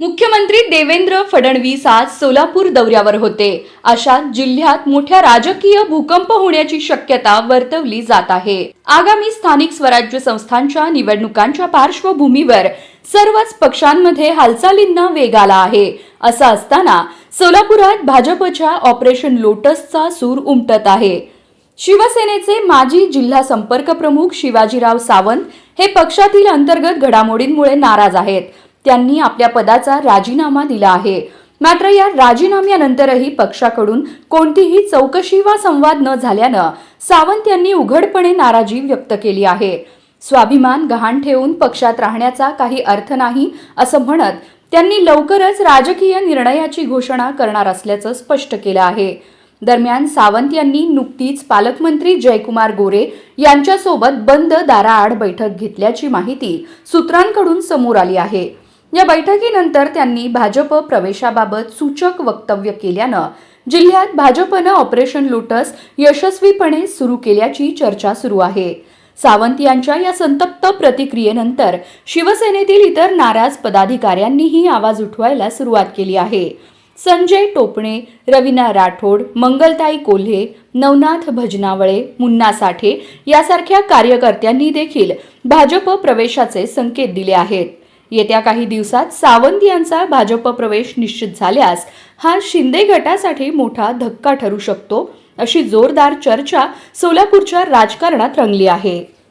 मुख्यमंत्री देवेंद्र फडणवीस आज सोलापूर दौऱ्यावर होते. अशात जिल्ह्यात मोठ्या राजकीय भूकंप होण्याची शक्यता वर्तवली जात आहे. आगामी स्थानिक स्वराज्य संस्थांच्या निवडणुकांच्या पार्श्वभूमीवर सर्वच पक्षांमध्ये हालचालींना वेग आला आहे. असं असताना सोलापुरात भाजपच्या ऑपरेशन लोटसचा सूर उमटत आहे. शिवसेनेचे माजी जिल्हा संपर्क प्रमुख शिवाजीराव सावंत हे पक्षातील अंतर्गत घडामोडींमुळे नाराज आहेत. त्यांनी आपल्या पदाचा राजीनामा दिला आहे. मात्र या राजीनाम्यानंतरही पक्षाकडून कोणतीही चौकशी वा संवाद न झाल्यानं सावंत यांनी उघडपणे नाराजी व्यक्त केली आहे. स्वाभिमान गहाण ठेवून पक्षात राहण्याचा काही अर्थ नाही असं म्हणत त्यांनी लवकरच राजकीय निर्णयाची घोषणा करणार असल्याचं स्पष्ट केलं आहे. दरम्यान सावंत यांनी नुकतीच पालकमंत्री जयकुमार गोरे यांच्यासोबत बंद दाराआड बैठक घेतल्याची माहिती सूत्रांकडून समोर आली आहे. या बैठकीनंतर त्यांनी भाजप प्रवेशाबाबत सूचक वक्तव्य केल्यानं जिल्ह्यात भाजपनं ऑपरेशन लोटस यशस्वीपणे सुरू केल्याची चर्चा सुरू आहे. सावंत यांच्या या संतप्त प्रतिक्रियेनंतर शिवसेनेतील इतर नाराज पदाधिकाऱ्यांनीही आवाज उठवायला सुरुवात केली आहे. संजय टोपणे रवीना राठोड मंगलताई कोल्हे नवनाथ भजनावळे मुन्ना साठे यासारख्या कार्यकर्त्यांनी देखील भाजप प्रवेशाचे संकेत दिले आहेत. येत्या काही दिवसात सावंत यांचा भाजप प्रवेश निश्चित झाल्यास हा शिंदे गटासाठी मोठा धक्का ठरू शकतो अशी जोरदार चर्चा सोलापूरच्या राजकारणात रंगली आहे.